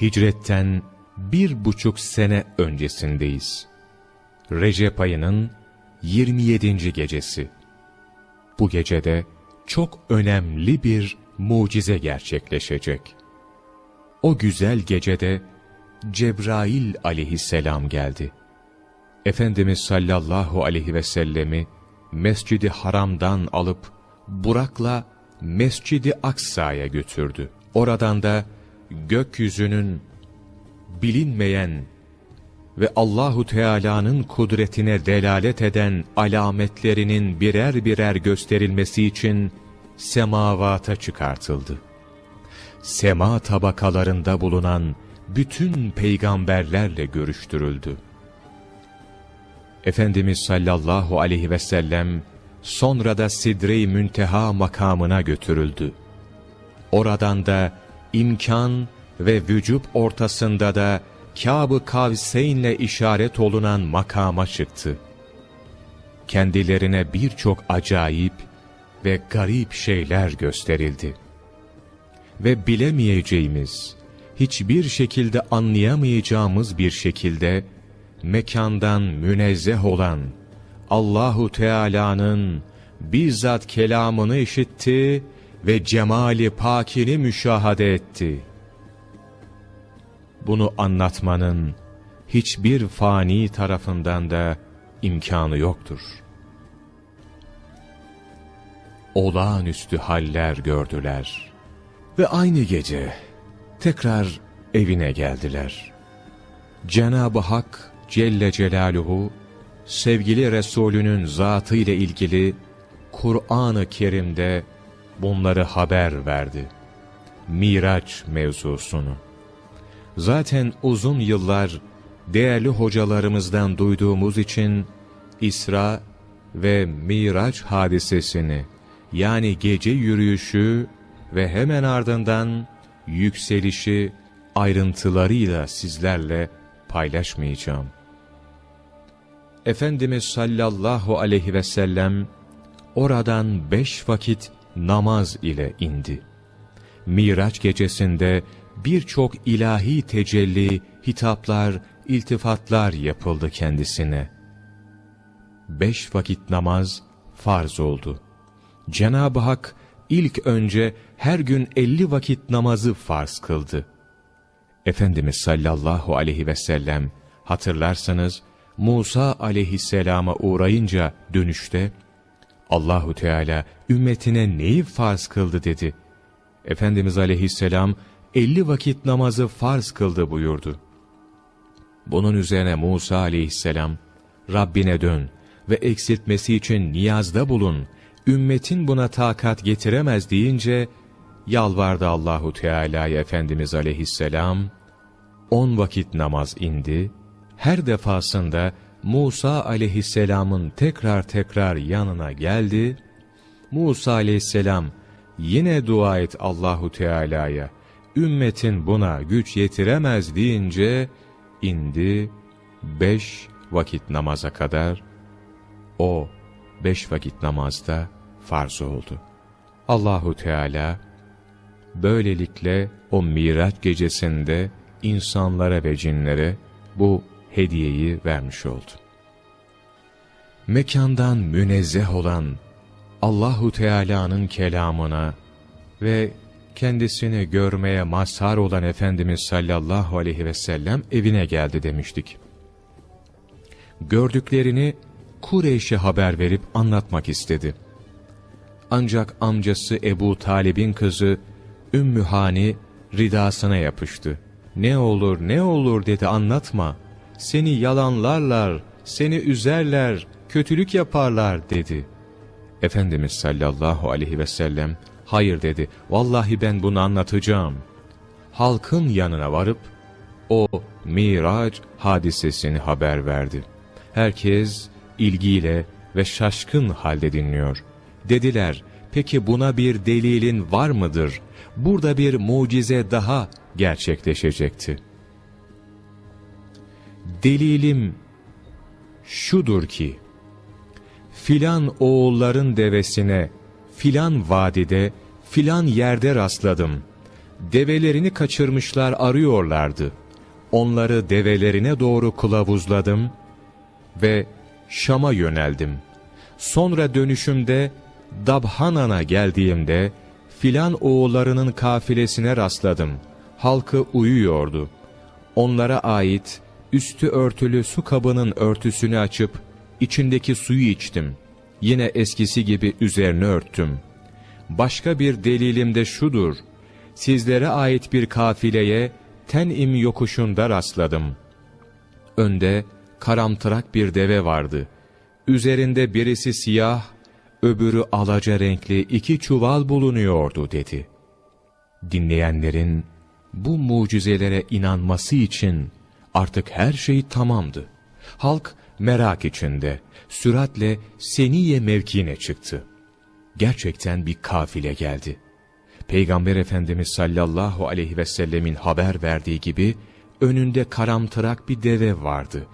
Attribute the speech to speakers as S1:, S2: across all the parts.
S1: hicretten bir buçuk sene öncesindeyiz. Recep ayının 27. gecesi. Bu gecede çok önemli bir mucize gerçekleşecek. O güzel gecede Cebrail aleyhisselam geldi. Efendimiz sallallahu aleyhi ve sellemi Mescidi Haram'dan alıp Burak'la Mescidi Aksa'ya götürdü. Oradan da gökyüzünün bilinmeyen ve Allahu Teala'nın kudretine delalet eden alametlerinin birer birer gösterilmesi için semavata çıkartıldı. Sema tabakalarında bulunan bütün peygamberlerle görüştürüldü. Efendimiz sallallahu aleyhi ve sellem sonra da Sidre-i Münteha makamına götürüldü. Oradan da imkan ve vücub ortasında da Kâb-ı Kavseyn'le işaret olunan makama çıktı. Kendilerine birçok acayip ve garip şeyler gösterildi. Ve bilemeyeceğimiz, hiçbir şekilde anlayamayacağımız bir şekilde, mekandan münezzeh olan Allahu Teala'nın bizzat kelamını işitti ve cemali pakini müşahede etti. Bunu anlatmanın hiçbir fani tarafından da imkanı yoktur. Olağanüstü haller gördüler ve aynı gece tekrar evine geldiler. Cenab-ı Hak Celle Celaluhu sevgili Resulünün zatı ile ilgili Kur'an-ı Kerim'de bunları haber verdi. Miraç mevzusunu. Zaten uzun yıllar değerli hocalarımızdan duyduğumuz için İsra ve Miraç hadisesini yani gece yürüyüşü ve hemen ardından yükselişi ayrıntılarıyla sizlerle paylaşmayacağım. Efendimiz sallallahu aleyhi ve sellem oradan beş vakit namaz ile indi. Miraç gecesinde birçok ilahi tecelli, hitaplar, iltifatlar yapıldı kendisine. Beş vakit namaz farz oldu. Cenab-ı Hak ilk önce her gün elli vakit namazı farz kıldı. Efendimiz sallallahu aleyhi ve sellem hatırlarsanız Musa aleyhisselama uğrayınca dönüşte Allahu Teala ümmetine neyi farz kıldı dedi. Efendimiz aleyhisselam elli vakit namazı farz kıldı buyurdu. Bunun üzerine Musa aleyhisselam Rabbine dön ve eksiltmesi için niyazda bulun. Ümmetin buna takat getiremez deyince yalvardı Allahu Teala'ya Efendimiz aleyhisselam. On vakit namaz indi her defasında Musa aleyhisselamın tekrar tekrar yanına geldi. Musa aleyhisselam yine dua et Allahu Teala'ya. Ümmetin buna güç yetiremez deyince indi beş vakit namaza kadar. O beş vakit namazda farz oldu. Allahu Teala böylelikle o Miraç gecesinde insanlara ve cinlere bu hediyeyi vermiş oldu. Mekandan münezzeh olan Allahu Teala'nın kelamına ve kendisini görmeye mazhar olan Efendimiz sallallahu aleyhi ve sellem evine geldi demiştik. Gördüklerini Kureyş'e haber verip anlatmak istedi. Ancak amcası Ebu Talib'in kızı Ümmü Hani ridasına yapıştı. Ne olur ne olur dedi anlatma seni yalanlarlar, seni üzerler, kötülük yaparlar dedi. Efendimiz sallallahu aleyhi ve sellem hayır dedi vallahi ben bunu anlatacağım. Halkın yanına varıp o Miraç hadisesini haber verdi. Herkes ilgiyle ve şaşkın halde dinliyor. Dediler peki buna bir delilin var mıdır? Burada bir mucize daha gerçekleşecekti. Delilim şudur ki, filan oğulların devesine, filan vadide, filan yerde rastladım. develerini kaçırmışlar arıyorlardı. Onları develerine doğru kılavuzladım ve Şam'a yöneldim. Sonra dönüşümde Dabhanan'a geldiğimde filan oğullarının kafilesine rastladım. Halkı uyuyordu. Onlara ait üstü örtülü su kabının örtüsünü açıp içindeki suyu içtim. Yine eskisi gibi üzerine örttüm. Başka bir delilim de şudur. Sizlere ait bir kafileye Ten'im yokuşunda rastladım. Önde karamtırak bir deve vardı. Üzerinde birisi siyah, öbürü alaca renkli iki çuval bulunuyordu dedi. Dinleyenlerin bu mucizelere inanması için artık her şey tamamdı. Halk merak içinde, süratle Seniye mevkiine çıktı. Gerçekten bir kafile geldi. Peygamber Efendimiz sallallahu aleyhi ve sellemin haber verdiği gibi, önünde karamtırak bir deve vardı.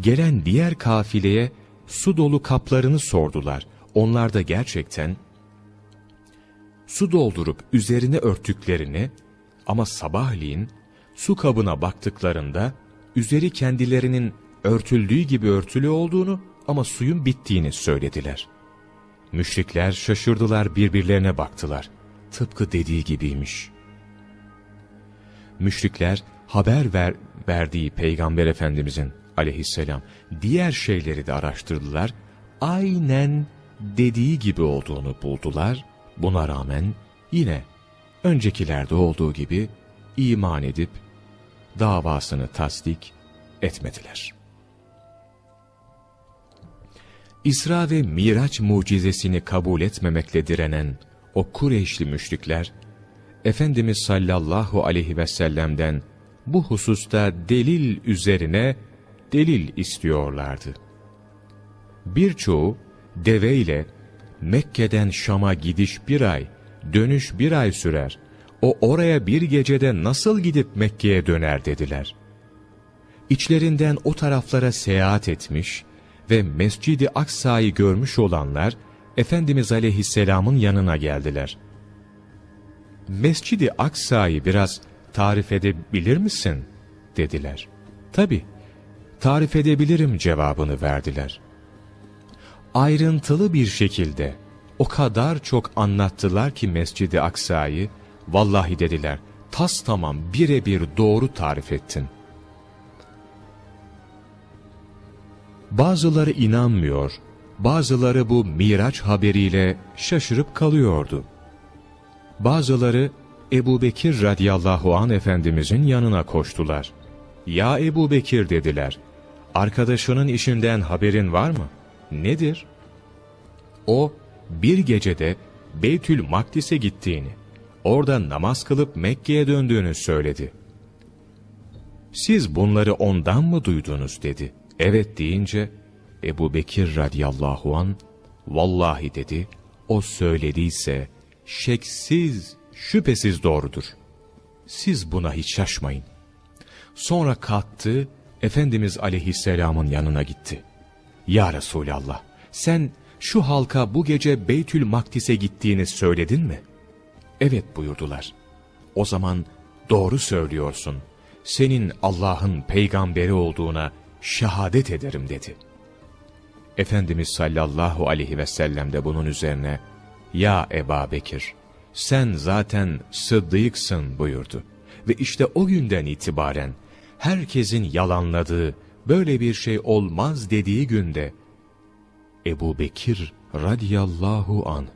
S1: Gelen diğer kafileye su dolu kaplarını sordular. Onlar da gerçekten su doldurup üzerine örttüklerini ama sabahleyin su kabına baktıklarında üzeri kendilerinin örtüldüğü gibi örtülü olduğunu ama suyun bittiğini söylediler. Müşrikler şaşırdılar birbirlerine baktılar. Tıpkı dediği gibiymiş. Müşrikler haber ver, verdiği Peygamber Efendimizin aleyhisselam diğer şeyleri de araştırdılar. Aynen dediği gibi olduğunu buldular. Buna rağmen yine öncekilerde olduğu gibi iman edip davasını tasdik etmediler. İsra ve Miraç mucizesini kabul etmemekle direnen o Kureyşli müşrikler, Efendimiz sallallahu aleyhi ve sellem'den bu hususta delil üzerine delil istiyorlardı. Birçoğu deveyle Mekke'den Şam'a gidiş bir ay, dönüş bir ay sürer. O oraya bir gecede nasıl gidip Mekke'ye döner dediler. İçlerinden o taraflara seyahat etmiş ve Mescid-i Aksa'yı görmüş olanlar, Efendimiz Aleyhisselam'ın yanına geldiler. Mescid-i Aksa'yı biraz tarif edebilir misin? dediler. Tabi, tarif edebilirim cevabını verdiler. Ayrıntılı bir şekilde o kadar çok anlattılar ki Mescid-i Aksa'yı, vallahi dediler, tas tamam birebir doğru tarif ettin. Bazıları inanmıyor, bazıları bu Miraç haberiyle şaşırıp kalıyordu. Bazıları Ebu Bekir radiyallahu an Efendimizin yanına koştular. Ya Ebu Bekir dediler, arkadaşının işinden haberin var mı? Nedir? O, bir gecede Beytül Makdis'e gittiğini, orada namaz kılıp Mekke'ye döndüğünü söyledi. Siz bunları ondan mı duydunuz dedi. Evet deyince, Ebu Bekir radiyallahu an, vallahi dedi, o söylediyse, şeksiz, şüphesiz doğrudur. Siz buna hiç şaşmayın. Sonra kalktı, Efendimiz aleyhisselamın yanına gitti. Ya Resulallah, sen şu halka bu gece Beytül Makdis'e gittiğini söyledin mi? Evet buyurdular. O zaman doğru söylüyorsun. Senin Allah'ın peygamberi olduğuna şehadet ederim dedi. Efendimiz sallallahu aleyhi ve sellem de bunun üzerine Ya Eba Bekir sen zaten sıddıksın buyurdu. Ve işte o günden itibaren herkesin yalanladığı böyle bir şey olmaz dediği günde Ebu Bekir radiyallahu an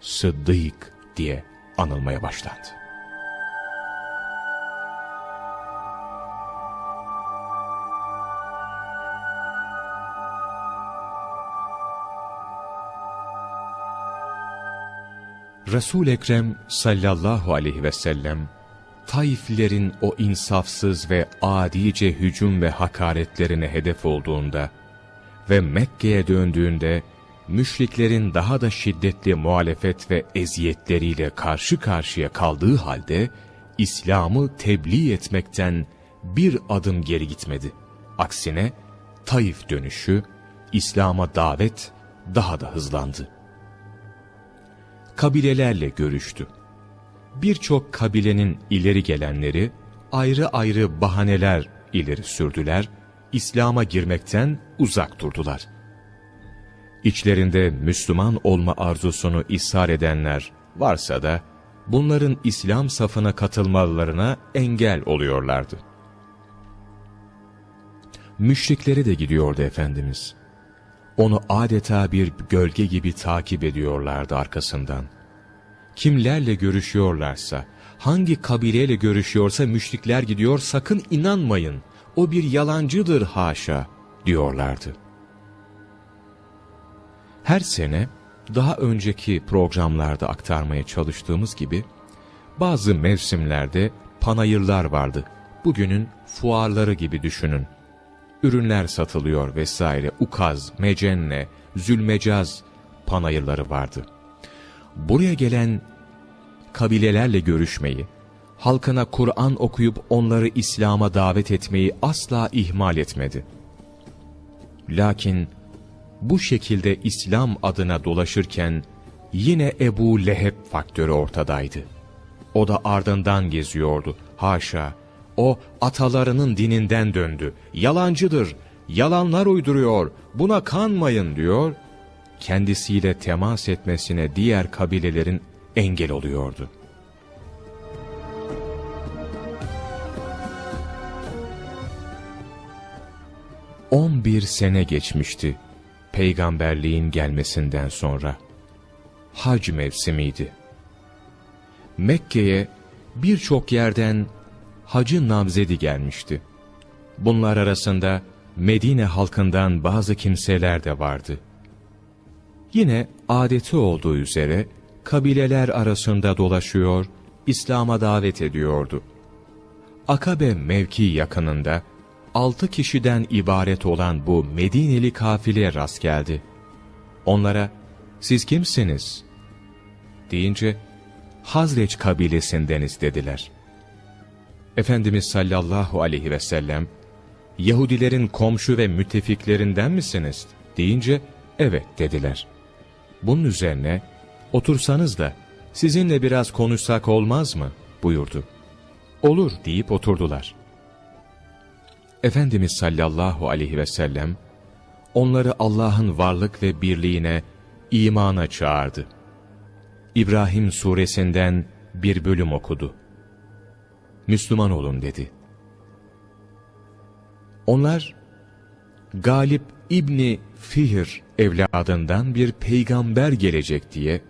S1: Sıddık diye anılmaya başlandı. resul Ekrem sallallahu aleyhi ve sellem, Taiflilerin o insafsız ve adice hücum ve hakaretlerine hedef olduğunda ve Mekke'ye döndüğünde, müşriklerin daha da şiddetli muhalefet ve eziyetleriyle karşı karşıya kaldığı halde, İslam'ı tebliğ etmekten bir adım geri gitmedi. Aksine Taif dönüşü, İslam'a davet daha da hızlandı kabilelerle görüştü. birçok kabilenin ileri gelenleri ayrı ayrı bahaneler ileri sürdüler, İslam'a girmekten uzak durdular. İçlerinde Müslüman olma arzusunu ishar edenler varsa da bunların İslam safına katılmalarına engel oluyorlardı. Müşrikleri de gidiyordu Efendimiz. Onu adeta bir gölge gibi takip ediyorlardı arkasından. Kimlerle görüşüyorlarsa, hangi kabileyle görüşüyorsa müşrikler gidiyor sakın inanmayın, o bir yalancıdır haşa diyorlardı. Her sene daha önceki programlarda aktarmaya çalıştığımız gibi bazı mevsimlerde panayırlar vardı. Bugünün fuarları gibi düşünün. Ürünler satılıyor vesaire. Ukaz, mecenne, zülmecaz panayırları vardı. Buraya gelen kabilelerle görüşmeyi, halkına Kur'an okuyup onları İslam'a davet etmeyi asla ihmal etmedi. Lakin bu şekilde İslam adına dolaşırken yine Ebu Leheb faktörü ortadaydı. O da ardından geziyordu. Haşa, o atalarının dininden döndü. Yalancıdır, yalanlar uyduruyor, buna kanmayın diyor. Kendisiyle temas etmesine diğer kabilelerin engel oluyordu. On bir sene geçmişti peygamberliğin gelmesinden sonra. Hac mevsimiydi. Mekke'ye birçok yerden hacı namzedi gelmişti. Bunlar arasında Medine halkından bazı kimseler de vardı. Yine adeti olduğu üzere kabileler arasında dolaşıyor, İslam'a davet ediyordu. Akabe mevki yakınında altı kişiden ibaret olan bu Medineli kafile rast geldi. Onlara, siz kimsiniz? Deyince, Hazreç kabilesindeniz dediler. Efendimiz sallallahu aleyhi ve sellem, Yahudilerin komşu ve müttefiklerinden misiniz? Deyince, evet dediler. Bunun üzerine, otursanız da sizinle biraz konuşsak olmaz mı? buyurdu. Olur deyip oturdular. Efendimiz sallallahu aleyhi ve sellem, onları Allah'ın varlık ve birliğine, imana çağırdı. İbrahim suresinden bir bölüm okudu. Müslüman olun dedi. Onlar, Galip İbni Fihr evladından bir peygamber gelecek diye,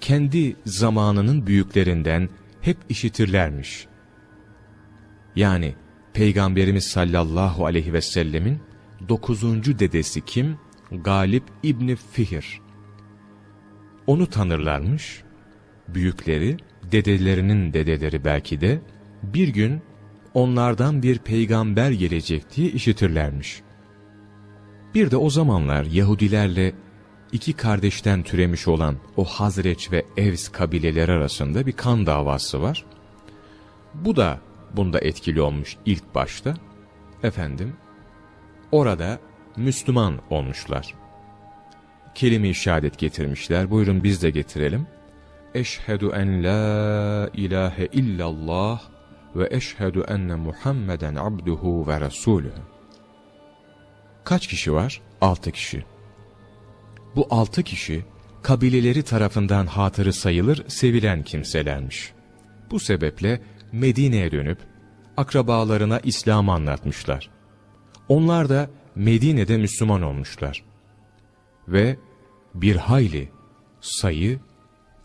S1: kendi zamanının büyüklerinden hep işitirlermiş. Yani, Peygamberimiz sallallahu aleyhi ve sellemin dokuzuncu dedesi kim? Galip İbni Fihr. Onu tanırlarmış. Büyükleri, dedelerinin dedeleri belki de bir gün onlardan bir peygamber gelecek diye işitirlermiş. Bir de o zamanlar Yahudilerle iki kardeşten türemiş olan o Hazreç ve Evs kabileleri arasında bir kan davası var. Bu da bunda etkili olmuş ilk başta. Efendim, orada Müslüman olmuşlar. Kelime-i şehadet getirmişler. Buyurun biz de getirelim. Eşhedü en la ilahe illallah ve eşhedü enne Muhammeden abduhu ve resulühü. Kaç kişi var? Altı kişi. Bu altı kişi kabileleri tarafından hatırı sayılır, sevilen kimselermiş. Bu sebeple Medine'ye dönüp akrabalarına İslam'ı anlatmışlar. Onlar da Medine'de Müslüman olmuşlar. Ve bir hayli sayı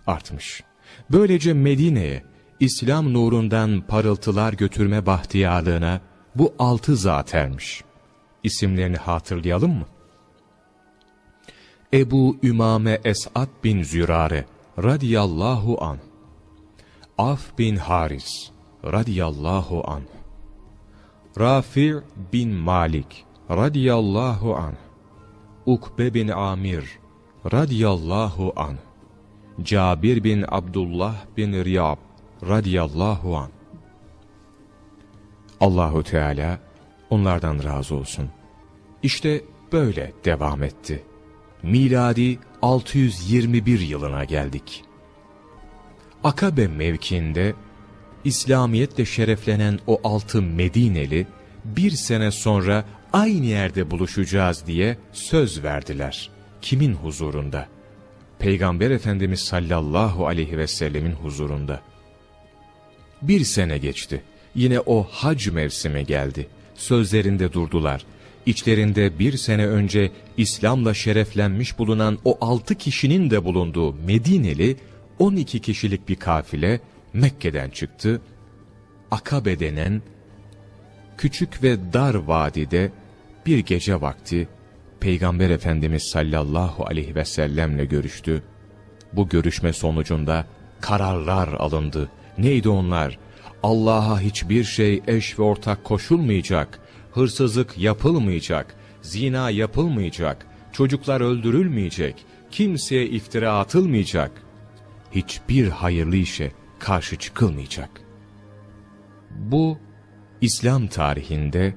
S1: artmış. Böylece Medine'ye İslam nurundan parıltılar götürme bahtiyarlığına bu altı zat ermiş. İsimlerini hatırlayalım mı? Ebu Ümame Es'ad bin Zürare radiyallahu an. Af bin Haris radiyallahu anh. Rafi' bin Malik radiyallahu anh. Ukbe bin Amir radiyallahu anh. Cabir bin Abdullah bin Riyab radiyallahu anh. Allahu Teala onlardan razı olsun. İşte böyle devam etti. Miladi 621 yılına geldik. Akabe mevkiinde İslamiyetle şereflenen o altı Medineli bir sene sonra aynı yerde buluşacağız diye söz verdiler. Kimin huzurunda? Peygamber Efendimiz sallallahu aleyhi ve sellemin huzurunda. Bir sene geçti. Yine o hac mevsimi geldi. Sözlerinde durdular. İçlerinde bir sene önce İslam'la şereflenmiş bulunan o altı kişinin de bulunduğu Medineli 12 kişilik bir kafile Mekke'den çıktı. Akabe denen küçük ve dar vadide bir gece vakti Peygamber Efendimiz sallallahu aleyhi ve sellemle görüştü. Bu görüşme sonucunda kararlar alındı. Neydi onlar? Allah'a hiçbir şey eş ve ortak koşulmayacak, hırsızlık yapılmayacak, zina yapılmayacak, çocuklar öldürülmeyecek, kimseye iftira atılmayacak, hiçbir hayırlı işe karşı çıkılmayacak. Bu, İslam tarihinde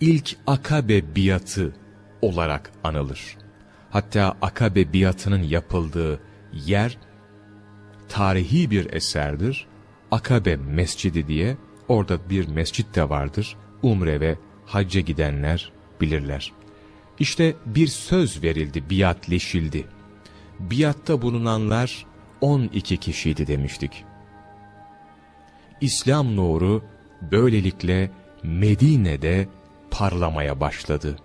S1: ilk Akabe biatı olarak anılır. Hatta Akabe biatının yapıldığı yer, tarihi bir eserdir. Akabe Mescidi diye orada bir mescit de vardır. Umre ve hacca gidenler bilirler. İşte bir söz verildi, biatleşildi. Biatta bulunanlar 12 kişiydi demiştik. İslam nuru böylelikle Medine'de parlamaya başladı.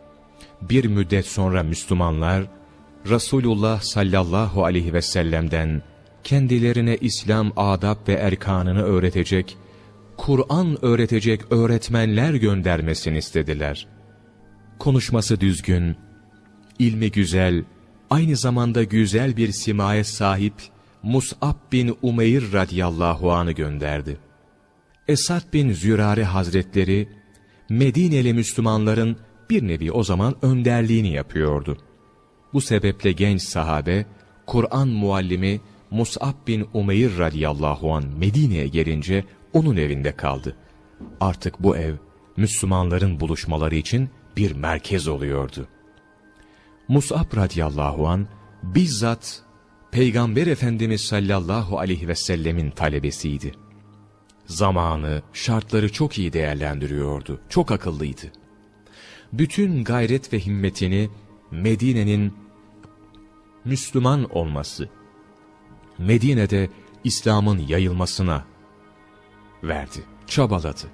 S1: Bir müddet sonra Müslümanlar Resulullah sallallahu aleyhi ve sellem'den kendilerine İslam adab ve erkanını öğretecek, Kur'an öğretecek öğretmenler göndermesini istediler. Konuşması düzgün, ilmi güzel, aynı zamanda güzel bir simaya sahip Mus'ab bin Umeyr radiyallahu anı gönderdi. Esad bin Zürare hazretleri Medineli Müslümanların bir nevi o zaman önderliğini yapıyordu. Bu sebeple genç sahabe Kur'an muallimi Mus'ab bin Umeyr radiyallahu an Medine'ye gelince onun evinde kaldı. Artık bu ev Müslümanların buluşmaları için bir merkez oluyordu. Mus'ab radiyallahu an bizzat Peygamber Efendimiz sallallahu aleyhi ve sellemin talebesiydi. Zamanı, şartları çok iyi değerlendiriyordu, çok akıllıydı. Bütün gayret ve himmetini Medine'nin Müslüman olması, Medine'de İslam'ın yayılmasına verdi, çabaladı.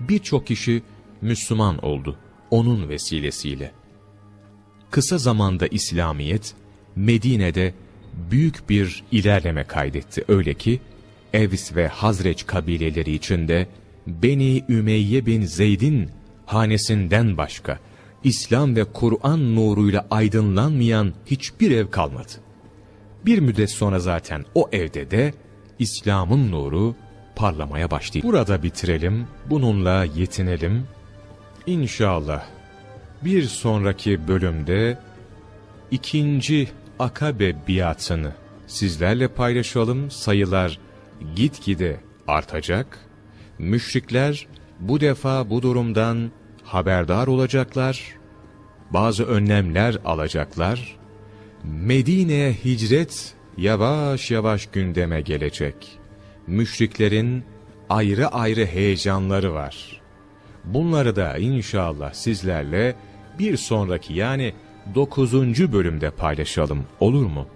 S1: Birçok kişi Müslüman oldu onun vesilesiyle. Kısa zamanda İslamiyet Medine'de büyük bir ilerleme kaydetti. Öyle ki Evs ve Hazreç kabileleri içinde Beni Ümeyye bin Zeyd'in hanesinden başka İslam ve Kur'an nuruyla aydınlanmayan hiçbir ev kalmadı. Bir müddet sonra zaten o evde de İslam'ın nuru parlamaya başladı. Burada bitirelim, bununla yetinelim. İnşallah bir sonraki bölümde ikinci Akabe biatını sizlerle paylaşalım. Sayılar gitgide artacak. Müşrikler bu defa bu durumdan haberdar olacaklar. Bazı önlemler alacaklar. Medine'ye hicret yavaş yavaş gündeme gelecek. Müşriklerin ayrı ayrı heyecanları var. Bunları da inşallah sizlerle bir sonraki yani 9. bölümde paylaşalım olur mu?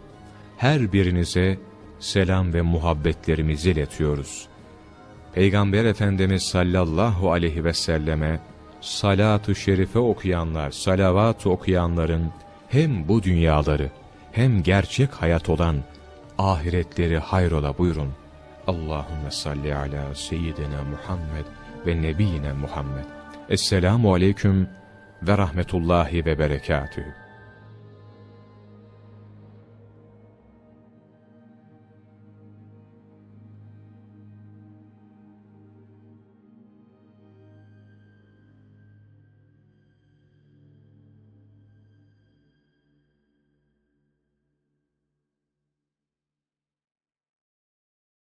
S1: Her birinize selam ve muhabbetlerimizi iletiyoruz. Peygamber Efendimiz sallallahu aleyhi ve selleme salatu şerife okuyanlar, salavat okuyanların hem bu dünyaları hem gerçek hayat olan ahiretleri hayrola buyurun. Allahümme salli ala seyyidina Muhammed ve nebiyine Muhammed. Esselamu aleyküm ve rahmetullahi ve berekatühü.